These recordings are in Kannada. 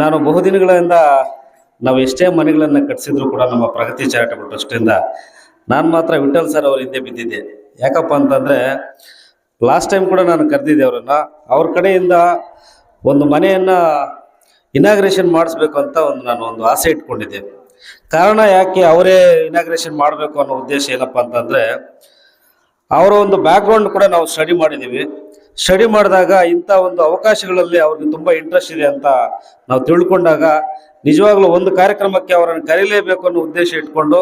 ನಾನು ಬಹುದಿನಗಳಿಂದ ನಾವು ಎಷ್ಟೇ ಮನೆಗಳನ್ನು ಕಟ್ಟಿಸಿದ್ರು ಕೂಡ ನಮ್ಮ ಪ್ರಗತಿ ಚಾರಿಟಬಲ್ ಟ್ರಸ್ಟಿಂದ ನಾನು ಮಾತ್ರ ವಿಠಲ್ ಸರ್ ಅವ್ರ ಹಿಂದೆ ಬಿದ್ದಿದ್ದೆ. ಯಾಕಪ್ಪ ಅಂತಂದರೆ ಲಾಸ್ಟ್ ಟೈಮ್ ಕೂಡ ನಾನು ಕರೆದಿದ್ದೆ ಅವರನ್ನು. ಅವ್ರ ಕಡೆಯಿಂದ ಒಂದು ಮನೆಯನ್ನು ಇನಾಗ್ರೇಷನ್ ಮಾಡಿಸ್ಬೇಕು ಅಂತ ಒಂದು ನಾನು ಒಂದು ಆಸೆ ಇಟ್ಕೊಂಡಿದ್ದೆ. ಕಾರಣ ಯಾಕೆ ಅವರೇ ಇನಾಗ್ರೇಷನ್ ಮಾಡಬೇಕು ಅನ್ನೋ ಉದ್ದೇಶ ಏನಪ್ಪ ಅಂತಂದರೆ, ಅವರ ಒಂದು ಬ್ಯಾಕ್ಗ್ರೌಂಡ್ ಕೂಡ ನಾವು ಸ್ಟಡಿ ಮಾಡಿದ್ದೀವಿ ಸ್ಟಡಿ ಮಾಡಿದಾಗ ಇಂಥ ಒಂದು ಅವಕಾಶಗಳಲ್ಲಿ ಅವ್ರಿಗೆ ತುಂಬ ಇಂಟ್ರೆಸ್ಟ್ ಇದೆ ಅಂತ ನಾವು ತಿಳ್ಕೊಂಡಾಗ ನಿಜವಾಗ್ಲೂ ಒಂದು ಕಾರ್ಯಕ್ರಮಕ್ಕೆ ಅವರನ್ನು ಕರೀಲೇಬೇಕು ಅನ್ನೋ ಉದ್ದೇಶ ಇಟ್ಕೊಂಡು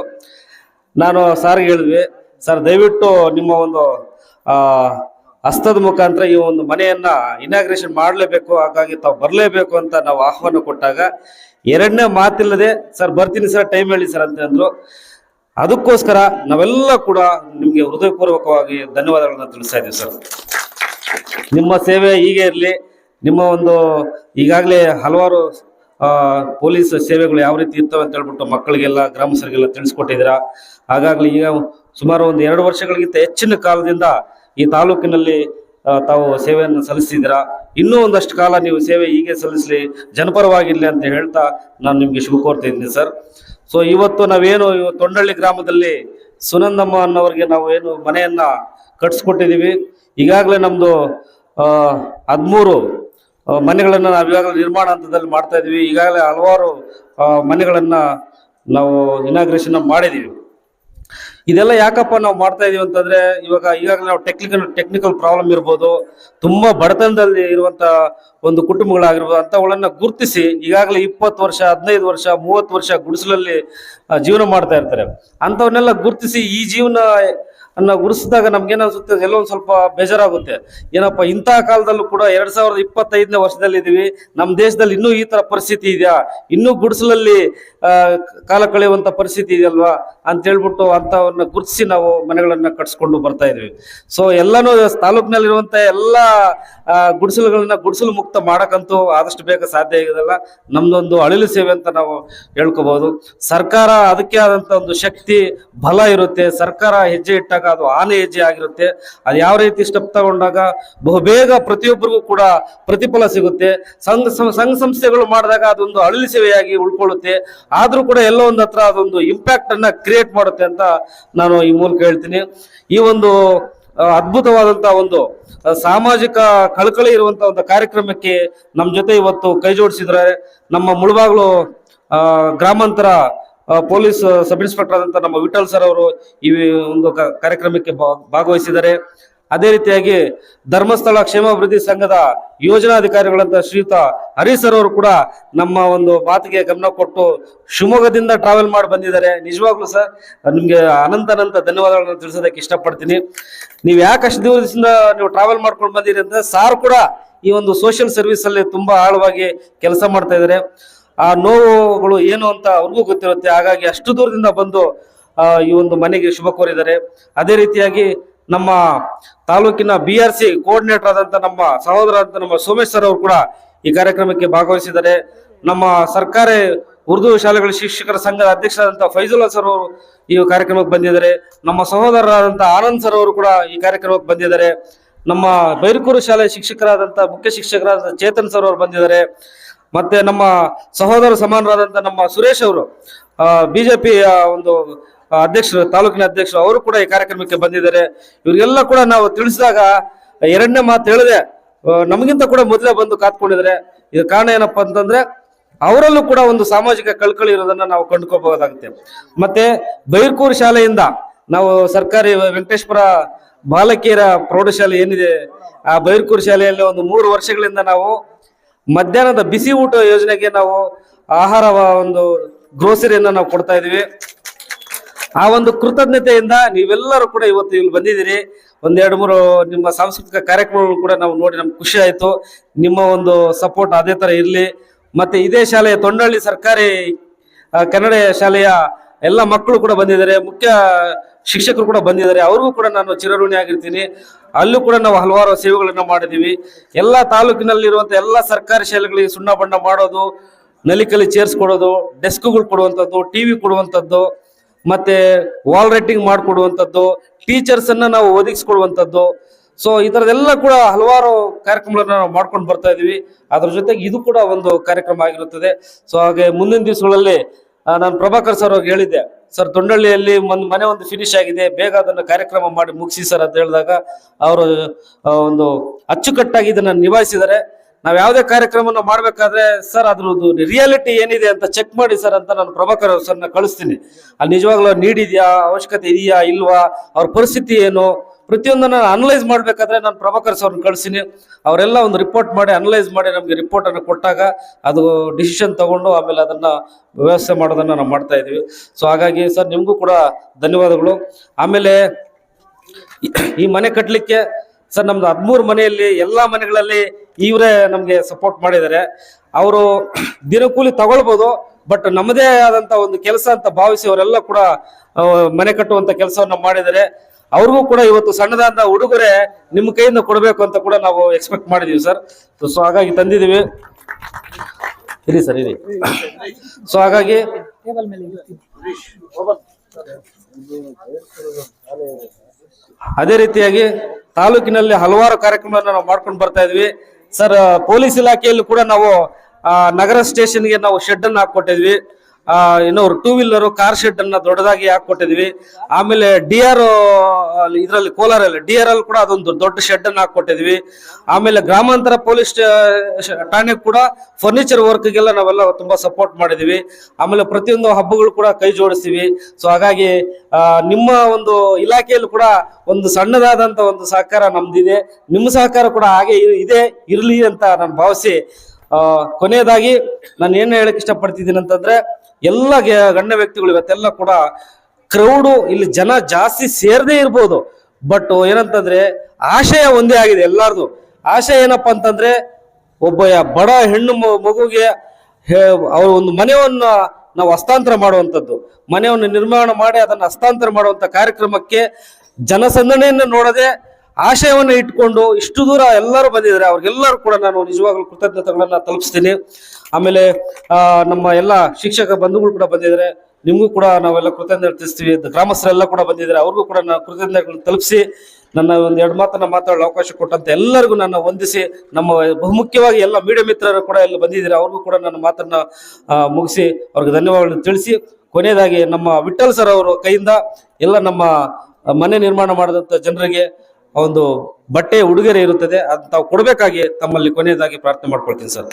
ನಾನು ಸಾರ್ಗೆ ಹೇಳಿದ್ವಿ ಸರ್ ದಯವಿಟ್ಟು ನಿಮ್ಮ ಒಂದು ಹಸ್ತದ ಮುಖಾಂತರ ಈ ಒಂದು ಮನೆಯನ್ನ ಇನಾಗ್ರೇಷನ್ ಮಾಡಲೇಬೇಕು, ಹಾಗಾಗಿ ತಾವು ಬರಲೇಬೇಕು ಅಂತ ನಾವು ಆಹ್ವಾನ ಕೊಟ್ಟಾಗ ಎರಡನೇ ಮಾತಿಲ್ಲದೆ ಸರ್ ಬರ್ತೀನಿ ಸರ್ ಟೈಮ್ ಹೇಳಿ ಸರ್ ಅಂತ ಅಂದ್ರು. ಅದಕ್ಕೋಸ್ಕರ ನಾವೆಲ್ಲ ಕೂಡ ನಿಮಗೆ ಹೃದಯಪೂರ್ವಕವಾಗಿ ಧನ್ಯವಾದಗಳನ್ನ ತಿಳಿಸ್ತಾ ಇದ್ದೀವಿ ಸರ್ ನಿಮ್ಮ ಸೇವೆ ಹೀಗೆ ಇರಲಿ. ನಿಮ್ಮ ಒಂದು ಈಗಾಗಲೇ ಹಲವಾರು ಪೊಲೀಸ್ ಸೇವೆಗಳು ಯಾವ ರೀತಿ ಇರ್ತವೆ ಅಂತ ಹೇಳ್ಬಿಟ್ಟು ಮಕ್ಕಳಿಗೆಲ್ಲ, ಗ್ರಾಮಸ್ಥರಿಗೆಲ್ಲ ತಿಳಿಸ್ಕೊಟ್ಟಿದ್ದೀರಾ. ಹಾಗಾಗಿ ಈಗ ಸುಮಾರು ಒಂದು ಎರಡು ವರ್ಷಗಳಿಗಿಂತ ಹೆಚ್ಚಿನ ಕಾಲದಿಂದ ಈ ತಾಲೂಕಿನಲ್ಲಿ ತಾವು ಸೇವೆಯನ್ನು ಸಲ್ಲಿಸಿದ್ದೀರಾ ಇನ್ನೂ ಒಂದಷ್ಟು ಕಾಲ ನೀವು ಸೇವೆ ಹೀಗೆ ಸಲ್ಲಿಸಲಿ, ಜನಪರವಾಗಿರಲಿ ಅಂತ ಹೇಳ್ತಾ ನಾನು ನಿಮಗೆ ಶುಭ ಕೋರ್ತಾ ಇದ್ದೀನಿ, ಸರ್. ಸೊ ಇವತ್ತು ನಾವೇನು ತೊಂಡಳ್ಳಿ ಗ್ರಾಮದಲ್ಲಿ ಸುನಂದಮ್ಮ ಅನ್ನೋರಿಗೆ ನಾವು ಏನು ಮನೆಯನ್ನ ಕಟ್ಸ್ಕೊಟ್ಟಿದ್ದೀವಿ. ಈಗಾಗಲೇ ನಮ್ಮದು ಹದಿಮೂರು ಮನೆಗಳನ್ನು ನಾವು ಇವಾಗಲೇ ನಿರ್ಮಾಣ ಹಂತದಲ್ಲಿ ಮಾಡ್ತಾ ಇದೀವಿ ಈಗಾಗಲೇ ಹಲವಾರು ಮನೆಗಳನ್ನು ನಾವು ಇನಾಗ್ರೇಷನ್ ಮಾಡಿದೀವಿ. ಇದೆಲ್ಲ ಯಾಕಪ್ಪ ನಾವು ಮಾಡ್ತಾ ಇದೀವಿ ಅಂತಂದ್ರೆ, ಇವಾಗ ಈಗಾಗಲೇ ನಾವು ಟೆಕ್ನಿಕಲ್ ಟೆಕ್ನಿಕಲ್ ಪ್ರಾಬ್ಲಮ್ ಇರ್ಬೋದು, ತುಂಬಾ ಬಡತನದಲ್ಲಿ ಇರುವಂತ ಒಂದು ಕುಟುಂಬಗಳಾಗಿರ್ಬೋದು, ಅಂತವುಗಳನ್ನ ಗುರುತಿಸಿ ಈಗಾಗಲೇ ಇಪ್ಪತ್ತು ವರ್ಷ, ಹದಿನೈದು ವರ್ಷ, ಮೂವತ್ತು ವರ್ಷ ಗುಡಿಸಲಲ್ಲಿ ಜೀವನ ಮಾಡ್ತಾ ಇರ್ತಾರೆ. ಅಂಥವನ್ನೆಲ್ಲ ಗುರುತಿಸಿ ಈ ಜೀವನ ಅನ್ನ ಗುರುಸಿದಾಗ ನಮ್ಗೆ ಏನಿಸುತ್ತೆ ಎಲ್ಲೋ ಒಂದ್ ಸ್ವಲ್ಪ ಬೇಜಾರಾಗುತ್ತೆ. ಏನಪ್ಪ, ಇಂಥ ಕಾಲದಲ್ಲೂ ಕೂಡ ಎರಡ್ ಸಾವಿರದ ಇಪ್ಪತ್ತೈದನೇ ವರ್ಷದಲ್ಲಿ ಇದೀವಿ ನಮ್ಮ ದೇಶದಲ್ಲಿ ಇನ್ನೂ ಈ ತರ ಪರಿಸ್ಥಿತಿ ಇದೆಯಾ? ಇನ್ನೂ ಗುಡಿಸಲಲ್ಲಿ ಕಾಲ ಕಳೆಯುವಂತ ಪರಿಸ್ಥಿತಿ ಇದೆಯಲ್ವಾ? ಅಂತ ಹೇಳ್ಬಿಟ್ಟು ಅಂತವನ್ನ ಗುರುತಿಸಿ ನಾವು ಮನೆಗಳನ್ನ ಕಟ್ಸ್ಕೊಂಡು ಬರ್ತಾ ಇದೀವಿ. ಸೊ ಎಲ್ಲಾನು ತಾಲೂಕಿನಲ್ಲಿರುವಂತ ಎಲ್ಲ ಗುಡಿಸಲುಗಳನ್ನ ಗುಡಿಸಲು ಮುಕ್ತ ಮಾಡಕ್ಕಂತೂ ಆದಷ್ಟು ಬೇಗ ಸಾಧ್ಯ ಆಗಿದೆಲ್ಲ. ನಮ್ದೊಂದು ಅಳಿಲು ಸೇವೆ ಅಂತ ನಾವು ಹೇಳ್ಕೋಬಹುದು ಸರ್ಕಾರ ಅದಕ್ಕೆ ಆದಂತ ಒಂದು ಶಕ್ತಿ, ಬಲ ಇರುತ್ತೆ. ಸರ್ಕಾರ ಹೆಜ್ಜೆ ಇಟ್ಟಾಗ ಅದು ಆನೆ ಹೆಜ್ಜೆ ಆಗಿರುತ್ತೆ. ಅದು ಯಾವ ರೀತಿ ಸ್ಟೆಪ್ ತಗೊಂಡಾಗ ಬಹುಬೇಗ ಪ್ರತಿಯೊಬ್ಬರಿಗೂ ಕೂಡ ಪ್ರತಿಫಲ ಸಿಗುತ್ತೆ. ಸಂಘ ಸಂಘ ಸಂಸ್ಥೆಗಳು ಮಾಡಿದಾಗ ಅದೊಂದು ಅಳಿಲು ಸೇವೆಯಾಗಿ ಉಳ್ಕೊಳ್ಳುತ್ತೆ. ಆದ್ರೂ ಕೂಡ ಎಲ್ಲೋ ಒಂದ್ ಹತ್ರ ಅದೊಂದು ಇಂಪ್ಯಾಕ್ಟ್ ಅನ್ನ ಕ್ರಿಯೇಟ್ ಮಾಡುತ್ತೆ ಅಂತ ನಾನು ಈ ಮೂಲಕ ಹೇಳ್ತೀನಿ. ಈ ಒಂದು ಅದ್ಭುತವಾದಂತಹ ಒಂದು ಸಾಮಾಜಿಕ ಕಳಕಳಿ ಇರುವಂತ ಒಂದು ಕಾರ್ಯಕ್ರಮಕ್ಕೆ ನಮ್ಮ ಜೊತೆ ಇವತ್ತು ಕೈ ಜೋಡಿಸಿದ್ರೆ ನಮ್ಮ ಮುಳುಬಾಗ್ಲು ಗ್ರಾಮಾಂತರ ಪೊಲೀಸ್ ಸಬ್ ಇನ್ಸ್ಪೆಕ್ಟರ್ ಆದಂತ ನಮ್ಮ ವಿಠಲ್ ಸರ್ ಅವರು ಈ ಒಂದು ಕಾರ್ಯಕ್ರಮಕ್ಕೆ ಭಾಗವಹಿಸಿದ್ದಾರೆ. ಅದೇ ರೀತಿಯಾಗಿ ಧರ್ಮಸ್ಥಳ ಕ್ಷೇಮಾಭಿವೃದ್ಧಿ ಸಂಘದ ಯೋಜನಾಧಿಕಾರಿಗಳಂತ ಶ್ರೀಯುತ ಹರೀಶ್ ಸರ್ ಅವರು ಕೂಡ ನಮ್ಮ ಒಂದು ಮಾತಿಗೆ ಗಮನ ಕೊಟ್ಟು ಶಿವಮೊಗ್ಗದಿಂದ ಟ್ರಾವೆಲ್ ಮಾಡಿ ಬಂದಿದ್ದಾರೆ. ನಿಜವಾಗ್ಲೂ ಸರ್, ನಿಮ್ಗೆ ಅನಂತ ಅನಂತ ಧನ್ಯವಾದಗಳನ್ನು ತಿಳಿಸೋದಕ್ಕೆ ಇಷ್ಟಪಡ್ತೀನಿ. ನೀವು ಯಾಕೆ ಅಷ್ಟು ದಿವಸದಿಂದ ನೀವು ಟ್ರಾವೆಲ್ ಮಾಡ್ಕೊಂಡು ಬಂದಿರಿ ಅಂತ ಸಾರ್ ಕೂಡ ಈ ಒಂದು ಸೋಷಿಯಲ್ ಸರ್ವಿಸ್ ಅಲ್ಲಿ ತುಂಬಾ ಆಳವಾಗಿ ಕೆಲಸ ಮಾಡ್ತಾ ಇದ್ದಾರೆ. ಆ ನೋವುಗಳು ಏನು ಅಂತ ಅವ್ರಿಗೂ ಗೊತ್ತಿರುತ್ತೆ. ಹಾಗಾಗಿ ಅಷ್ಟು ದೂರದಿಂದ ಬಂದು ಈ ಒಂದು ಮನೆಗೆ ಶುಭ ಕೋರಿದ್ದಾರೆ. ಅದೇ ರೀತಿಯಾಗಿ ನಮ್ಮ ತಾಲೂಕಿನ ಬಿ ಆರ್ ಸಿ ಕೋಆರ್ಡಿನೇಟರ್ ಆದಂತ ನಮ್ಮ ಸಹೋದರ ನಮ್ಮ ಸೋಮೇಶ್ ಸರ್ ಅವರು ಕೂಡ ಈ ಕಾರ್ಯಕ್ರಮಕ್ಕೆ ಭಾಗವಹಿಸಿದ್ದಾರೆ. ನಮ್ಮ ಸರ್ಕಾರಿ ಉರ್ದು ಶಾಲೆಗಳ ಶಿಕ್ಷಕರ ಸಂಘದ ಅಧ್ಯಕ್ಷರಾದಂತ ಫೈಜುಲ್ಲಾ ಸರ್ ಅವರು ಈ ಕಾರ್ಯಕ್ರಮಕ್ಕೆ ಬಂದಿದ್ದಾರೆ. ನಮ್ಮ ಸಹೋದರರಾದಂಥ ಆನಂದ್ ಸರ್ ಅವರು ಕೂಡ ಈ ಕಾರ್ಯಕ್ರಮಕ್ಕೆ ಬಂದಿದ್ದಾರೆ. ನಮ್ಮ ಬೈರ್ಕೂರು ಶಾಲೆ ಶಿಕ್ಷಕರಾದಂಥ ಮುಖ್ಯ ಶಿಕ್ಷಕರಾದ ಚೇತನ್ ಸರ್ ಅವರು ಬಂದಿದ್ದಾರೆ. ಮತ್ತೆ ನಮ್ಮ ಸಹೋದರ ಸಮಾನರಾದಂಥ ನಮ್ಮ ಸುರೇಶ್ ಅವರು ಬಿಜೆಪಿ ಒಂದು ಅಧ್ಯಕ್ಷರು, ತಾಲೂಕಿನ ಅಧ್ಯಕ್ಷರು ಅವರು ಕೂಡ ಈ ಕಾರ್ಯಕ್ರಮಕ್ಕೆ ಬಂದಿದ್ದಾರೆ. ಇವರಿಗೆಲ್ಲ ಕೂಡ ನಾವು ತಿಳಿಸಿದಾಗ ಎರಡನೇ ಮಾತು ಹೇಳಿದೆ. ನಮಗಿಂತ ಕೂಡ ಮೊದಲೇ ಬಂದು ಕಾತ್ಕೊಂಡಿದ್ದಾರೆ ಇದು ಕಾರಣ ಏನಪ್ಪಾ ಅಂತಂದ್ರೆ, ಅವರಲ್ಲೂ ಕೂಡ ಒಂದು ಸಾಮಾಜಿಕ ಕಳ್ಕಳಿ ಇರೋದನ್ನ ನಾವು ಕಂಡುಕೋಬಹುದಾಗುತ್ತೆ ಮತ್ತೆ ಬೈರ್ಕೂರು ಶಾಲೆಯಿಂದ ನಾವು ಸರ್ಕಾರಿ ವೆಂಕಟೇಶ್ವರ ಬಾಲಕಿಯರ ಪ್ರೌಢಶಾಲೆ ಏನಿದೆ, ಆ ಬೈರ್ಕೂರು ಶಾಲೆಯಲ್ಲಿ ಒಂದು ಮೂರು ವರ್ಷಗಳಿಂದ ನಾವು ಮಧ್ಯಾಹ್ನದ ಬಿಸಿ ಊಟ ಯೋಜನೆಗೆ ನಾವು ಆಹಾರ ಒಂದು ಗ್ರೋಸರಿಯನ್ನು ನಾವು ಕೊಡ್ತಾ ಇದೀವಿ ಆ ಒಂದು ಕೃತಜ್ಞತೆಯಿಂದ ನೀವೆಲ್ಲರೂ ಕೂಡ ಇವತ್ತು ಇಲ್ಲಿ ಬಂದಿದ್ದೀರಿ. ಒಂದೆರಡು ಮೂರು ನಿಮ್ಮ ಸಾಂಸ್ಕೃತಿಕ ಕಾರ್ಯಕ್ರಮಗಳು ಕೂಡ ನಾವು ನೋಡಿ ನಮ್ಗೆ ಖುಷಿ ಆಯಿತು. ನಿಮ್ಮ ಒಂದು ಸಪೋರ್ಟ್ ಅದೇ ತರ ಇರಲಿ. ಮತ್ತೆ ಇದೇ ಶಾಲೆಯ ತೊಂಡಳ್ಳಿ ಸರ್ಕಾರಿ ಕನ್ನಡ ಶಾಲೆಯ ಎಲ್ಲ ಮಕ್ಕಳು ಕೂಡ ಬಂದಿದ್ದಾರೆ. ಮುಖ್ಯ ಶಿಕ್ಷಕರು ಕೂಡ ಬಂದಿದ್ದಾರೆ. ಅವ್ರಿಗೂ ಕೂಡ ನಾನು ಚಿರಋಣಿ ಆಗಿರ್ತೀನಿ. ಅಲ್ಲೂ ಕೂಡ ನಾವು ಹಲವಾರು ಸೇವೆಗಳನ್ನ ಮಾಡಿದೀವಿ ಎಲ್ಲ ತಾಲೂಕಿನಲ್ಲಿರುವಂಥ ಎಲ್ಲ ಸರ್ಕಾರಿ ಶಾಲೆಗಳಿಗೆ ಸುಣ್ಣ ಬಣ್ಣ ಮಾಡೋದು ನಲಿಕಲಿ ಚೇರ್ಸ್ ಕೊಡೋದು ಡೆಸ್ಕ್ಗಳು ಕೊಡುವಂಥದ್ದು ಟಿವಿ ಕೊಡುವಂಥದ್ದು ಮತ್ತೆ ವಾಲ್ ರೈಟಿಂಗ್ ಮಾಡಿಕೊಡುವಂಥದ್ದು ಟೀಚರ್ಸ್ ಅನ್ನ ನಾವು ಒದಗಿಸ್ಕೊಡುವಂಥದ್ದು ಸೊ ಈ ಥರದ್ದೆಲ್ಲ ಕೂಡ ಹಲವಾರು ಕಾರ್ಯಕ್ರಮಗಳನ್ನ ನಾವು ಮಾಡ್ಕೊಂಡು ಬರ್ತಾ ಇದೀವಿ. ಅದ್ರ ಜೊತೆಗೆ ಇದು ಕೂಡ ಒಂದು ಕಾರ್ಯಕ್ರಮ ಆಗಿರುತ್ತದೆ. ಸೊ ಹಾಗೆ ಮುಂದಿನ ದಿವಸಗಳಲ್ಲಿ ನಾನು ಪ್ರಭಾಕರ್ ಸರ್ ಅವ್ರಿಗೆ ಹೇಳಿದ್ದೆ ಸರ್ ತೊಂಡಳ್ಳಿಯಲ್ಲಿ ಒಂದು ಮನೆ ಒಂದು ಫಿನಿಶ್ ಆಗಿದೆ, ಬೇಗ ಅದನ್ನ ಕಾರ್ಯಕ್ರಮ ಮಾಡಿ ಮುಗಿಸಿ ಸರ್ ಅಂತ ಹೇಳಿದಾಗ, ಅವರು ಒಂದು ಅಚ್ಚುಕಟ್ಟಾಗಿ ಇದನ್ನ ನಿಭಾಯಿಸಿದ್ದಾರೆ. ನಾವ್ ಯಾವುದೇ ಕಾರ್ಯಕ್ರಮನ ಮಾಡ್ಬೇಕಾದ್ರೆ, ಸರ್, ಅದ್ರದ್ದು ರಿಯಾಲಿಟಿ ಏನಿದೆ ಅಂತ ಚೆಕ್ ಮಾಡಿ, ಸರ್, ಅಂತ ನಾನು ಪ್ರಭಾಕರ್ ಸರ್ನ ಕಳಿಸ್ತೀನಿ. ಅಲ್ಲಿ ನಿಜವಾಗ್ಲೂ ನೀಡ್ ಅವಶ್ಯಕತೆ ಇದೆಯಾ? ಇಲ್ವಾ? ಅವ್ರ ಪರಿಸ್ಥಿತಿ ಏನು? ಪ್ರತಿಯೊಂದನ್ನು ಅನಲೈಸ್ ಮಾಡಬೇಕಾದ್ರೆ ನಾನು ಪ್ರಭಾಕರ್ ಸರ್ನ ಕಳಿಸ್ತೀನಿ. ಅವರೆಲ್ಲ ಒಂದು ರಿಪೋರ್ಟ್ ಮಾಡಿ ಅನಲೈಸ್ ಮಾಡಿ ನಮಗೆ ರಿಪೋರ್ಟ್ ಅನ್ನು ಕೊಟ್ಟಾಗ ಅದು ಡಿಸಿಷನ್ ತಗೊಂಡು ಆಮೇಲೆ ಅದನ್ನ ವ್ಯವಸ್ಥೆ ಮಾಡೋದನ್ನ ನಾವು ಮಾಡ್ತಾ ಇದೀವಿ ಸೊ ಹಾಗಾಗಿ ಸರ್, ನಿಮಗೂ ಕೂಡ ಧನ್ಯವಾದಗಳು. ಆಮೇಲೆ ಈ ಮನೆ ಕಟ್ಟಲಿಕ್ಕೆ ಸರ್, ನಮ್ದು ಹದಿಮೂರು ಮನೆಯಲ್ಲಿ ಎಲ್ಲಾ ಮನೆಗಳಲ್ಲಿ ಇವರೇ ನಮಗೆ ಸಪೋರ್ಟ್ ಮಾಡಿದ್ದಾರೆ. ಅವರು ದಿನಕೂಲಿ ತಗೊಳ್ಬೋದು ಬಟ್ ನಮ್ಮದೇ ಆದಂತ ಒಂದು ಕೆಲಸ ಅಂತ ಭಾವಿಸಿ ಅವರೆಲ್ಲ ಕೂಡ ಮನೆ ಕಟ್ಟುವಂತ ಕೆಲಸವನ್ನ ಮಾಡಿದ್ದಾರೆ. ಅವ್ರಿಗೂ ಕೂಡ ಇವತ್ತು ಸಣ್ಣದಾದ ಉಡುಗೊರೆ ನಿಮ್ಮ ಕೈಯಿಂದ ಕೊಡಬೇಕು ಅಂತ ಕೂಡ ನಾವು ಎಕ್ಸ್ಪೆಕ್ಟ್ ಮಾಡಿದೀವಿ ಸರ್. ಸೊ ಹಾಗಾಗಿ ತಂದಿದೀವಿ ಇರಿ ಸರ್ ಇರಿ. ಸೊ ಹಾಗಾಗಿ ಅದೇ ರೀತಿಯಾಗಿ ತಾಲೂಕಿನಲ್ಲಿ ಹಲವಾರು ಕಾರ್ಯಕ್ರಮವನ್ನು ನಾವು ಮಾಡ್ಕೊಂಡು ಬರ್ತಾ ಇದ್ವಿ. ಸರ್ ಪೊಲೀಸ್ ಇಲಾಖೆಯಲ್ಲಿ ಕೂಡ ನಾವು ನಗರ ಸ್ಟೇಷನ್ಗೆ ನಾವು ಶೆಡ್ ಅನ್ನು ಹಾಕೊಟ್ಟಿದ್ವಿ ಇನ್ನು ಟೂ ವೀಲರ್ ಕಾರ್ ಶೆಡ್ ಅನ್ನ ದೊಡ್ಡದಾಗಿ ಹಾಕೊಟ್ಟಿದ್ವಿ ಆಮೇಲೆ ಡಿ ಆರ್ ಇದರಲ್ಲಿ, ಕೋಲಾರಲ್ಲಿ ಡಿ ಆರ್ ಅಲ್ಲಿ ಕೂಡ ಅದೊಂದು ದೊಡ್ಡ ಶೆಡ್ ಅನ್ನ ಹಾಕೊಟ್ಟಿದ್ವಿ ಆಮೇಲೆ ಗ್ರಾಮಾಂತರ ಪೊಲೀಸ್ ಠಾಣೆ ಕೂಡ ಫರ್ನಿಚರ್ ವರ್ಕ್ಗೆಲ್ಲ ನಾವೆಲ್ಲ ತುಂಬಾ ಸಪೋರ್ಟ್ ಮಾಡಿದೀವಿ. ಆಮೇಲೆ ಪ್ರತಿಯೊಂದು ಹಬ್ಬಗಳು ಕೂಡ ಕೈ ಜೋಡಿಸ್ತೀವಿ. ಸೊ ಹಾಗಾಗಿ ನಿಮ್ಮ ಒಂದು ಇಲಾಖೆಯಲ್ಲೂ ಕೂಡ ಒಂದು ಸಣ್ಣದಾದಂತ ಒಂದು ಸಹಕಾರ ನಮ್ದಿದೆ. ನಿಮ್ಮ ಸಹಕಾರ ಕೂಡ ಹಾಗೆ ಇದೆ, ಇರಲಿ ಅಂತ ನಾನು ಭಾವಿಸಿ ಕೊನೆಯದಾಗಿ ನಾನು ಏನು ಹೇಳಕ್ ಇಷ್ಟಪಡ್ತಿದ್ದೀನಿ ಅಂತಂದ್ರೆ ಎಲ್ಲ ಗಣ್ಯ ವ್ಯಕ್ತಿಗಳು ಇವತ್ತೆಲ್ಲ ಕೂಡ ಕ್ರೌಡು ಇಲ್ಲಿ ಜನ ಜಾಸ್ತಿ ಸೇರದೇ ಇರ್ಬೋದು. ಬಟ್ ಏನಂತಂದ್ರೆ ಆಶಯ ಒಂದೇ ಆಗಿದೆ ಎಲ್ಲಾರ್ದು. ಆಶಯ ಏನಪ್ಪಾ ಅಂತಂದ್ರೆ ಒಬ್ಬ ಬಡ ಹೆಣ್ಣು ಮಗುಗೆ ಅವ್ರ ಒಂದು ಮನೆಯನ್ನ ನಾವು ಹಸ್ತಾಂತರ ಮಾಡುವಂಥದ್ದು. ಮನೆಯನ್ನು ನಿರ್ಮಾಣ ಮಾಡಿ ಅದನ್ನು ಹಸ್ತಾಂತರ ಮಾಡುವಂತ ಕಾರ್ಯಕ್ರಮಕ್ಕೆ ಜನಸಂದಣಿಯನ್ನು ನೋಡದೆ ಆಶಯವನ್ನು ಇಟ್ಕೊಂಡು ಇಷ್ಟು ದೂರ ಎಲ್ಲರೂ ಬಂದಿದ್ದಾರೆ. ಅವ್ರಿಗೆಲ್ಲರೂ ಕೂಡ ನಾನು ನಿಜವಾಗ್ಲೂ ಕೃತಜ್ಞತೆಗಳನ್ನ ತಲುಪಿಸ್ತೀನಿ. ಆಮೇಲೆ ನಮ್ಮ ಎಲ್ಲ ಶಿಕ್ಷಕ ಬಂಧುಗಳು ಕೂಡ ಬಂದಿದ್ದಾರೆ. ನಿಮಗೂ ಕೂಡ ನಾವೆಲ್ಲ ಕೃತಜ್ಞತೆ ತಿಳಿಸ್ತೀವಿ. ಗ್ರಾಮಸ್ಥರೆಲ್ಲ ಕೂಡ ಬಂದಿದ್ದಾರೆ. ಅವ್ರಿಗೂ ಕೂಡ ನಾನು ಕೃತಜ್ಞತೆಗಳನ್ನ ತಲುಪಿಸಿ, ನನ್ನ ಒಂದು ಎರಡು ಮಾತನ್ನ ಮಾತಾಡಲು ಅವಕಾಶ ಕೊಟ್ಟಂತ ಎಲ್ಲರಿಗೂ ನನ್ನ ವಂದಿಸಿ, ನಮ್ಮ ಬಹುಮುಖ್ಯವಾಗಿ ಎಲ್ಲ ಮೀಡಿಯಾ ಮಿತ್ರರು ಕೂಡ ಇಲ್ಲಿ ಬಂದಿದ್ದಾರೆ. ಅವ್ರಿಗೂ ಕೂಡ ನನ್ನ ಮಾತನ್ನ ಮುಗಿಸಿ ಅವ್ರಿಗೆ ಧನ್ಯವಾದಗಳನ್ನು ತಿಳಿಸಿ. ಕೊನೆಯದಾಗಿ ನಮ್ಮ ವಿಠಲ್ ಸರ್ ಅವರ ಕೈಯಿಂದ ಎಲ್ಲ ನಮ್ಮ ಮನೆ ನಿರ್ಮಾಣ ಮಾಡಿದಂಥ ಜನರಿಗೆ ಒಂದು ಬಟ್ಟೆ ಉಡುಗೊರೆ ಇರುತ್ತದೆ ಅದನ್ನ ತಾವು ಕೊಡಬೇಕಾಗಿ ತಮ್ಮಲ್ಲಿ ಕೊನೆಯದಾಗಿ ಪ್ರಾರ್ಥನೆ ಮಾಡ್ಕೊಳ್ತೀನಿ ಸರ್.